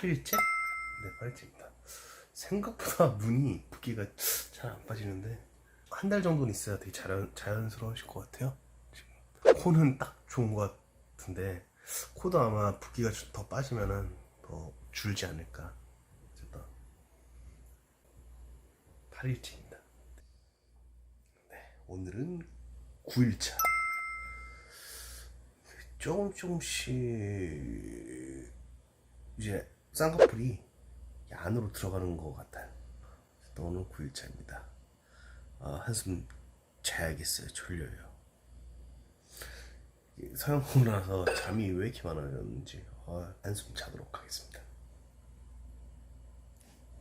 8일째? 네, 8일째입니다. 생각보다 눈이 붓기가 잘 안 빠지는데 한 달 정도는 있어야 되게 자연, 자연스러우실 것 같아요. 지금 코는 딱 좋은 것 같은데 코도 아마 붓기가 좀더 빠지면은 더 줄지 않을까. 어쨌든 8일째입니다. 네, 오늘은 9일차. 조금 조금씩 이제 쌍꺼풀이 안으로 들어가는 것 같아요. 또 오늘 9일차입니다. 아, 한숨 자야겠어요. 졸려요. 서영고 나서 잠이 왜 이렇게 많아졌는지 아, 한숨 자도록 하겠습니다.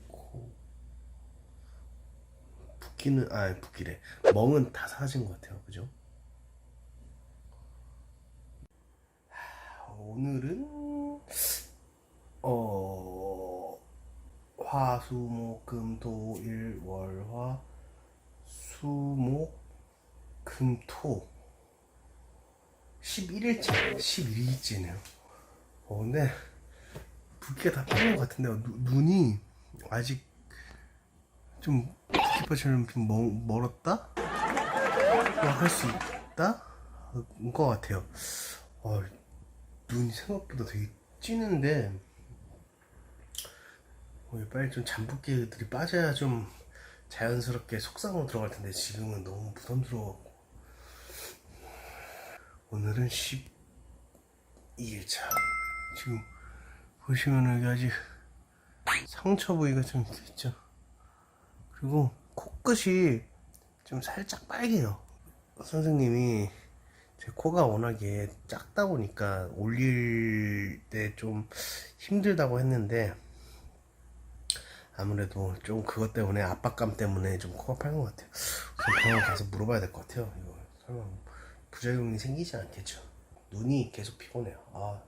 코. 붓기는 아 붓기래 멍은 다 사라진 것 같아요. 그죠? 오늘은 어 화수목금토일 월화 수목 금토 11일째 11일째네요 어 근데 붓기가 다 빠진 것 같은데요 누, 눈이 아직 좀 붓기파처럼 좀 멀, 멀었다? 할 수 있다? 것 같아요 어, 눈이 생각보다 되게 찌는데 어, 빨리 좀 잠붓기들이 빠져야 좀 자연스럽게 속상으로 들어갈 텐데 지금은 너무 부담스러워갖고. 오늘은 12일차. 지금 보시면 여기 아직 상처 부위가 좀 있죠? 그리고 코끝이 좀 살짝 빨개요. 선생님이 제 코가 워낙에 작다 보니까 올릴 때 좀 힘들다고 했는데 아무래도 좀 그것 때문에 압박감 때문에 좀 코가 빨간 것 같아요. 그럼 병원 가서 물어봐야 될 것 같아요. 이거 설마 부작용이 생기지 않겠죠? 눈이 계속 피곤해요. 아.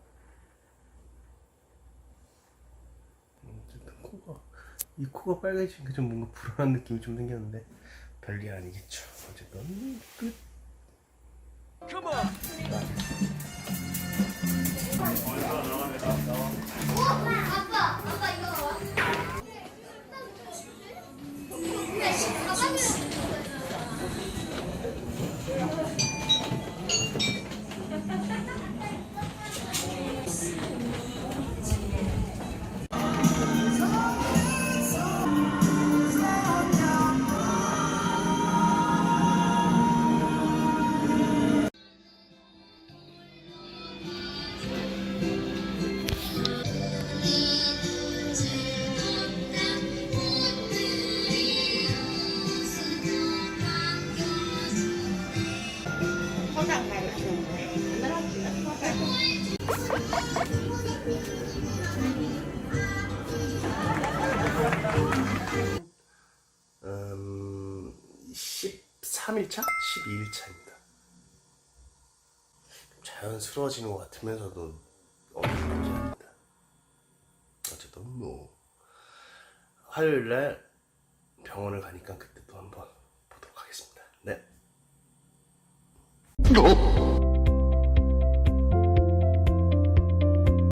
음, 어쨌든 코가 이 코가 빨개지니까 좀 뭔가 불안한 느낌이 좀 생겼는데 별게 아니겠죠. 어쨌든 끝. 아 음, 13일차? 12일차입니다. 자연스러워지는 것 같으면서도 문제입니다. 어쨌든 뭐 화요일날 병원을 가니까 그때